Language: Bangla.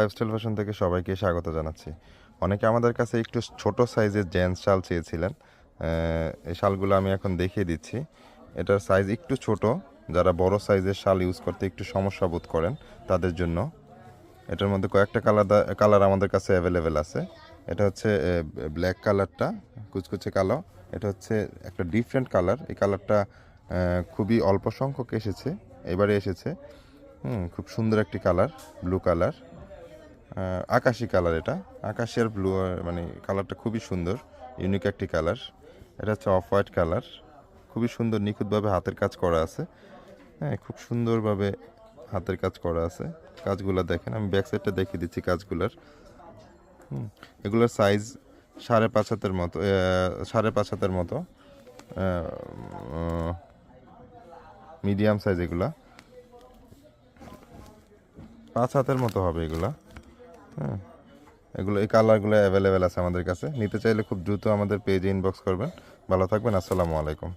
লাইফস্টাইল ফ্যাশন থেকে সবাইকে স্বাগত জানাচ্ছি। অনেকে আমাদের কাছে একটু ছোট সাইজের জেন্টস শাল চেয়েছিলেন। এই শালগুলো আমি এখন দেখিয়ে দিচ্ছি। এটার সাইজ একটু ছোট। যারা বড় সাইজের শাল ইউজ করতে একটু সমস্যা বোধ করেন, তাদের জন্য। এটার মধ্যে কয়েকটা কালার কালার আমাদের কাছে অ্যাভেলেবেল আছে। এটা হচ্ছে ব্ল্যাক কালারটা, কুচকুচে কালো। এটা হচ্ছে একটা ডিফারেন্ট কালার। এই কালারটা খুবই অল্প সংখ্যক এসেছে। এবারে এসেছে। হুম, খুব সুন্দর একটি কালার ব্লু কালার। আকাশি কালার এটা। আকাশি আর ব্লু মানে কালারটা খুবই সুন্দর ইউনিক একটি কালার। এটা হচ্ছে অফ হোয়াইট কালার। খুবই সুন্দর নিখুঁতভাবে হাতের কাজ করা আছে। হ্যাঁ খুব সুন্দরভাবে হাতের কাজ করা আছে। কাজগুলো দেখেন আমি ব্যাক সাইডটা দেখিয়ে দিচ্ছি কাজগুলোর। হুম, এগুলোর সাইজ সাড়ে পাঁচ হাতের মতো সাড়ে পাঁচ হাতের মতো। মিডিয়াম সাইজ এগুলা। পাঁচ হাতের মতো হবে এগুলা। হ্যাঁ। এগুলো, এই কালারগুলো অ্যাভেলেবেল আছে আমাদের কাছে। নিতে চাইলে খুব দ্রুত আমাদের পেজে ইনবক্স করবেন। ভালো থাকবেন, আসসালামু আলাইকুম।